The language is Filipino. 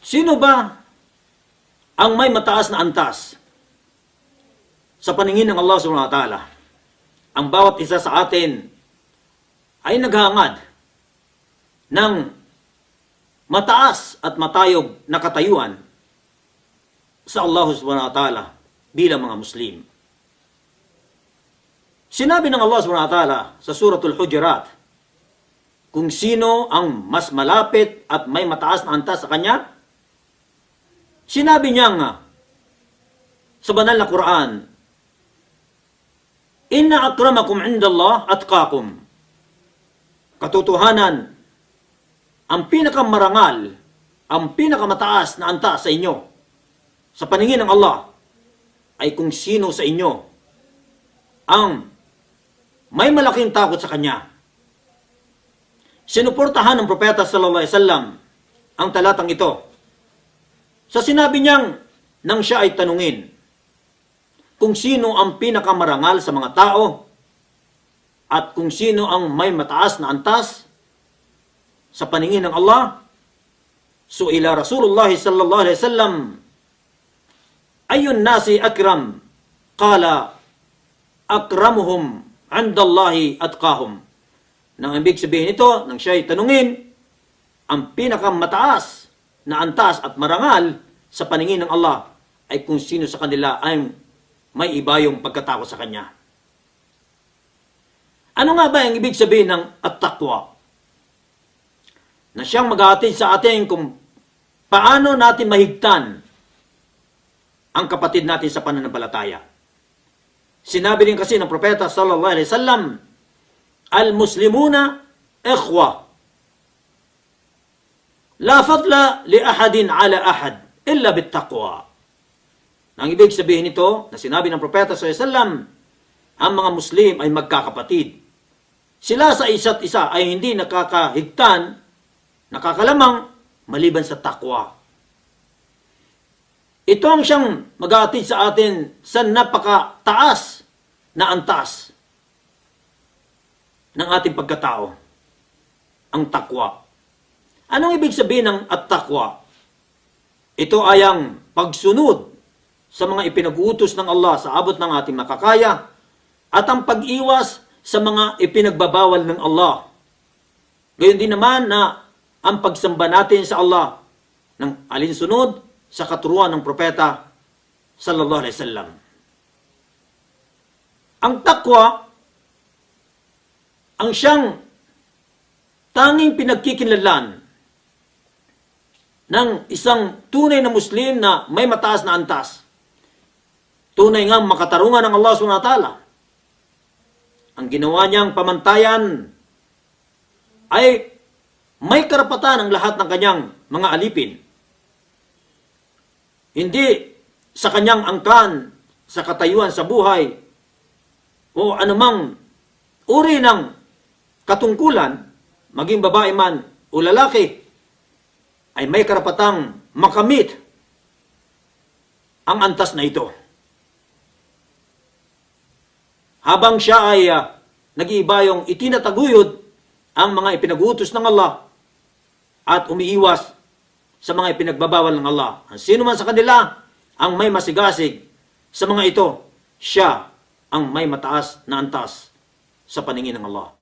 Sino ba ang may mataas na antas sa paningin ng Allah subhanahu wa ta'ala? Ang bawat isa sa atin ay naghangad ng mataas at matayog na katayuan sa Allah subhanahu wa ta'ala bilang mga Muslim. Sinabi ng Allah subhanahu wa ta'ala sa suratul Hujurat, kung sino ang mas malapit at may mataas na antas sa Kanya, sinabi niya nga sa banal na Quran, Inna akramakum indallah atqakum. Katotohanan, ang pinakamarangal, ang pinakamataas na antas sa inyo, sa paningin ng Allah, ay kung sino sa inyo ang may malaking takot sa Kanya. Sinuportahan ng Propeta sallallahu alaihi wasallam ang talatang ito. Sa sinabi niyang nang siya ay tanungin kung sino ang pinakamarangal sa mga tao at kung sino ang may mataas na antas sa paningin ng Allah, suila Rasulullah sallallahu alaihi wasallam ayun nasi akram? Qala akramuhum andallahi atqahum. Nang ibig sabihin nito, nang siya'y tanungin, ang pinakamataas na antas at marangal sa paningin ng Allah ay kung sino sa kanila ay may iba yung pagkatakot sa Kanya. Ano nga ba ang ibig sabihin ng at-taqwa? Na siyang maghahatid sa atin kung paano natin mahigtan ang kapatid natin sa pananampalataya. Sinabi din kasi ng propeta sallallahu alaihi wasallam, Al-Muslimuna ikhwa. La fadla li ahadin ala ahad illa bittaqwa. Ang ibig sabihin nito na sinabi ng propeta alaihi wasallam, ang mga Muslim ay magkakapatid. Sila sa isa't isa ay hindi nakakahigtan, nakakalamang maliban sa takwa. Ito ang siyang mag sa atin sa napakataas na antas ng ating pagkatao. Ang takwa. Anong ibig sabihin ng at-takwa? Ito ay ang pagsunod sa mga ipinag-uutos ng Allah sa abot ng ating makakaya at ang pag-iwas sa mga ipinagbabawal ng Allah. Gayon din naman na ang pagsamba natin sa Allah ng alinsunod sa katuruan ng propeta sallallahu alaihi wasallam. Ang takwa ang siyang tanging pinagkikinlalan ng isang tunay na Muslim na may mataas na antas. Tunay ngang makatarungan ng Allah ta'ala. Ang ginawa niyang pamantayan ay may karapatan ang lahat ng kanyang mga alipin. Hindi sa kanyang angkan, sa katayuan sa buhay, o anumang uri ng katungkulan, maging babae man o lalaki, ay may karapatang makamit ang antas na ito. Habang siya ay uh, nag-iiba yung itinataguyod ang mga ipinag-utos ng Allah at umiiwas sa mga ipinagbabawal ng Allah. Ang sino man sa kanila ang may masigasig sa mga ito, siya ang may mataas na antas sa paningin ng Allah.